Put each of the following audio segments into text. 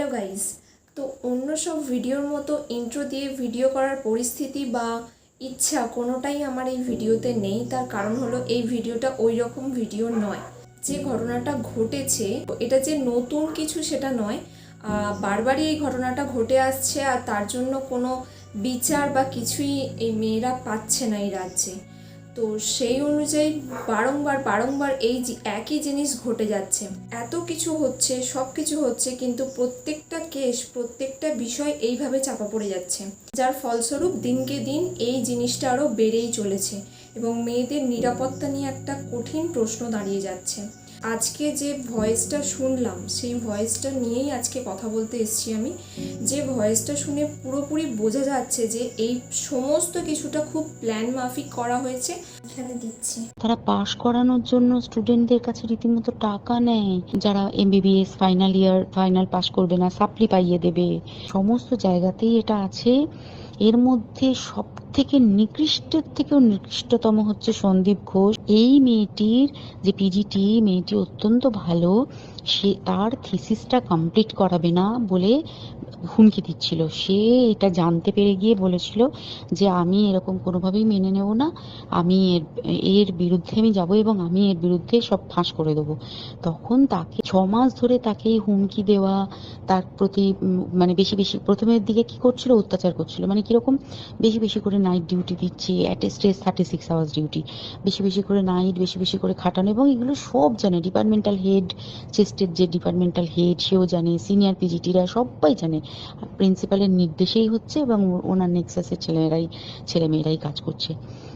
Hello guys তো অন্য সব ভিডিওর মতো ইন্ট্রো দিয়ে ভিডিও করার পরিস্থিতি বা ইচ্ছা কোনোটাই আমার এই ভিডিওতে নেই। তার কারণ হলো এই ভিডিওটা ওই রকম ভিডিও নয়। যে ঘটনাটা ঘটেছে এটা যে নতুন কিছু সেটা নয়। বারবারই এই ঘটনাটা ঘটে আসছে আর তার জন্য কোনো বিচার বা কিছুই এই মেয়েরা পাচ্ছে না এই রাজ্যে। তো সেই অনুযায়ী বারংবার বারংবার এই একই জিনিস ঘটে যাচ্ছে। এত কিছু হচ্ছে, সব কিছু হচ্ছে, কিন্তু প্রত্যেকটা কেস, প্রত্যেকটা বিষয় এইভাবে চাপা পড়ে যাচ্ছে। যার ফলস্বরূপ দিনকে দিন এই জিনিসটা আরও বেড়েই চলেছে এবং মেয়েদের নিরাপত্তা নিয়ে একটা কঠিন প্রশ্ন দাঁড়িয়ে যাচ্ছে। আজকে যে ভয়েসটা শুনলাম, সেই ভয়েসটা নিয়েই আজকে কথা বলতে এসেছি আমি। যে ভয়েসটা শুনে পুরোপুরি বোঝা যাচ্ছে যে এই সমস্ত কিছুটা খুব প্ল্যান মাফিক করা হয়েছে। এখানে দিচ্ছি। তারা পাশ করানোর জন্য স্টুডেন্টদের কাছে রীতিমতো টাকা নেয়, যারা MBBS final year final pass করবে না সাপ্লি পাইয়ে দেবে। সমস্ত জায়গাতেই এটা আছে। এর মধ্যে সব থেকে নিকৃষ্টের থেকেও নিকৃষ্টতম হচ্ছে সন্দীপ ঘোষ। এই মেয়েটির যে পিজিটি মেয়েটি অত্যন্ত ভালো। সে তার থিসিসটা কমপ্লিট করাবে না বলে হুমকি দিচ্ছিল। সে এটা জানতে পেরে গিয়ে বলেছিল যে, আমি এরকম কোনোভাবেই মেনে নেব না। আমি এর এর বিরুদ্ধে আমি যাব এবং আমি এর বিরুদ্ধে সব ফাঁস করে দেবো। তখন তাকে ছ মাস ধরে তাকে হুমকি দেওয়া, তার প্রতি মানে বেশি বেশি প্রথমের দিকে কি করছিল? অত্যাচার করছিল। মানে কীরকম? বেশি বেশি করে নাইট ডিউটি দিচ্ছে at a stretch thirty six hours duty বেশি বেশি করে নাইট বেশি বেশি করে খাটানো এবং এগুলো সব জানে। ডিপার্টমেন্টাল হেড চেস্টের যে ডিপার্টমেন্টাল হেড সেও জানে। সিনিয়র পিজিটিরা সবাই জানে। প্রিন্সিপালের নির্দেশেই হচ্ছে এবং ওনার নেক্সাসের ছেলেরাই, ছেলেমেয়েরাই কাজ করছে।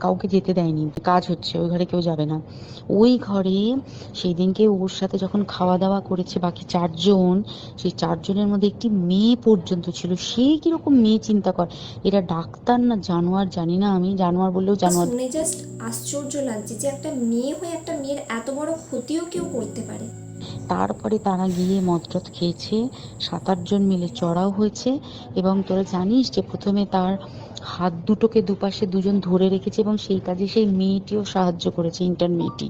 কাউকে যেতে দেয়নি। কাজ হচ্ছে, ওই ঘরে কেউ যাবে না। ওই ঘরে সেই দিনকে ওর সাথে যখন খাওয়া দাওয়া করেছে বাকি চারজন, সেই চারজনের মধ্যে একটি মেয়ে পর্যন্ত ছিল। সে কীরকম মেয়ে, চিন্তা কর। এরা ডাক্তার না জানোয়ার, জানি না আমি। জানোয়ার বললেও জানোয়ার শুনে জাস্ট আশ্চর্য লাগছে যে একটা মেয়ে হয়ে একটা মেয়ের এত বড় ক্ষতিও কেউ করতে পারে। তারপরে তারা গিয়ে মদরত খেয়েছে। সাত আটজন মিলে চড়াও হয়েছে এবং তোরা জানিস যে প্রথমে তার হাত দুটোকে দুপাশে দুজন ধরে রেখেছে এবং সেই কাজে সেই মেয়েটিও সাহায্য করেছে ইন্টার্ন মেয়েটি।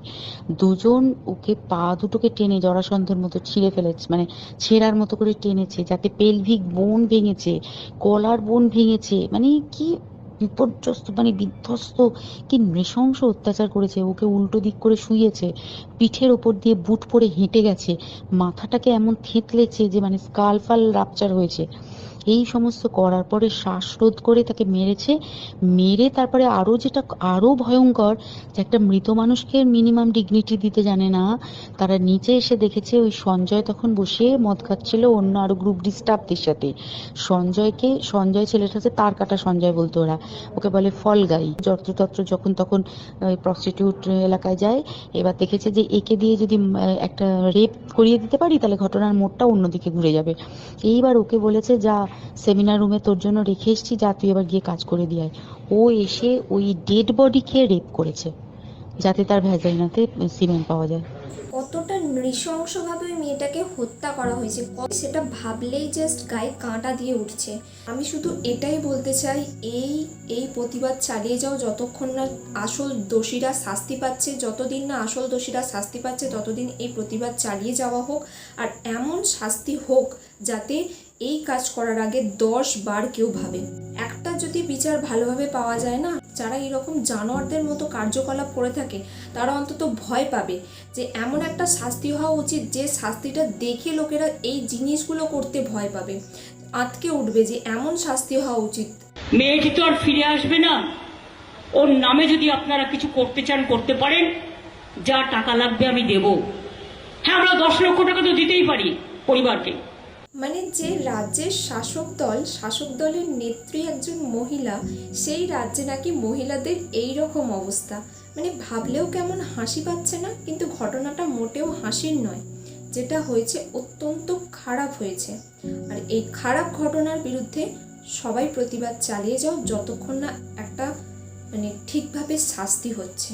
দুজন ওকে পা দুটোকে টেনে জরাসন্ধের মতো ছিঁড়ে ফেলেছে মানে ছেঁড়ার মতো করে টেনেছে, যাতে পেলভিক বোন ভেঙেছে কলার বোন ভেঙেছে মানে কি বিপর্যস্ত মানে বিধ্বস্ত, কি নৃশংস অত্যাচার করেছে। ওকে উল্টো দিক করে শুয়েছে পিঠের ওপর দিয়ে বুট পরে হেঁটে গেছে। মাথাটাকে এমন থেঁতলেছে যে মানে স্কাল ফাল রাপচার হয়েছে। এই সমস্ত করার পরে শ্বাসরোধ করে তাকে মেরেছে। মেরে তারপরে আরও যেটা, আরও ভয়ঙ্কর যে একটা মৃত মানুষকে মিনিমাম ডিগনিটি দিতে জানে না। তারা নিচে এসে দেখেছে ওই সঞ্জয় তখন বসে মদ খাচ্ছিল অন্য আরও গ্রুপ ডিস্টার্বদের সাথে। সঞ্জয়কে, সঞ্জয় ছেলেটা হচ্ছে তার কাটা সঞ্জয় বলতো ওরা। ওকে বলে ফল গাই। যত্রতত্র যখন তখন ওই প্রস্টিটিউট এলাকায় যায়, এবার দেখেছে যে একে দিয়ে যদি একটা রেপ করিয়ে দিতে পারি, তাহলে ঘটনার মোড়টা অন্যদিকে ঘুরে যাবে। এইবার ওকে বলেছে, যা সেমিনার রুমে তোর জন্য রেখে এসেছি, যা তুই এবার গিয়ে কাজ করে দিয়ে ও এসে ওই ডেড বডিকে রেপ করেছে, যাতে তার ভ্যাজাইনাতে সিমেন্ট পাওয়া যায়। কতটা নৃশংসভাবে ওই মেয়েটাকে হত্যা করা হয়েছে সেটা ভাবলেই জাস্ট গায়ে কাঁটা দিয়ে উঠছে। আমি শুধু এটাই বলতে চাই, এই এই প্রতিবাদ চালিয়ে যাও যতক্ষণ না আসল দোষীরা শাস্তি পাচ্ছে, যতদিন না আসল দোষীরা শাস্তি পাচ্ছে, ততদিন এই প্রতিবাদ চালিয়ে যাওয়া হোক, আর এমন শাস্তি হোক যাতে এই কাজ করার আগে দশ বার কেউ ভাবে। একটা যদি বিচার ভালোভাবে পাওয়া যায় না, যারা এরকম জানোয়ারদের মতো কার্যকলাপ করে থাকে, তারা অন্তত ভয় পাবে যে এমন একটা শাস্তি হওয়া উচিত যে শাস্তিটা দেখে লোকেরা এই জিনিসগুলো করতে ভয় পাবে। আটকে উঠবে যে এমন শাস্তি হওয়া উচিত। মেয়েটি তো আর ফিরে আসবে না। ওর নামে যদি আপনারা কিছু করতে চান, করতে পারেন, যা টাকা লাগবে আমি দেব। হ্যাঁ আমরা দশ লক্ষ টাকা তো দিতেই পারি পরিবারকে। মানে যে রাজ্যের শাসক দল শাসক দলের নেত্রী একজন মহিলা সেই রাজ্যে নাকি মহিলাদের এই রকম অবস্থা। মানে ভাবলেও কেমন হাসি পাচ্ছে না কিন্তু ঘটনাটা মোটেও হাসির নয়। যেটা হয়েছে অত্যন্ত খারাপ হয়েছে। আর এই খারাপ ঘটনার বিরুদ্ধে সবাই প্রতিবাদ চালিয়ে যাও যতক্ষণ না একটা মানে ঠিকভাবে শাস্তি হচ্ছে।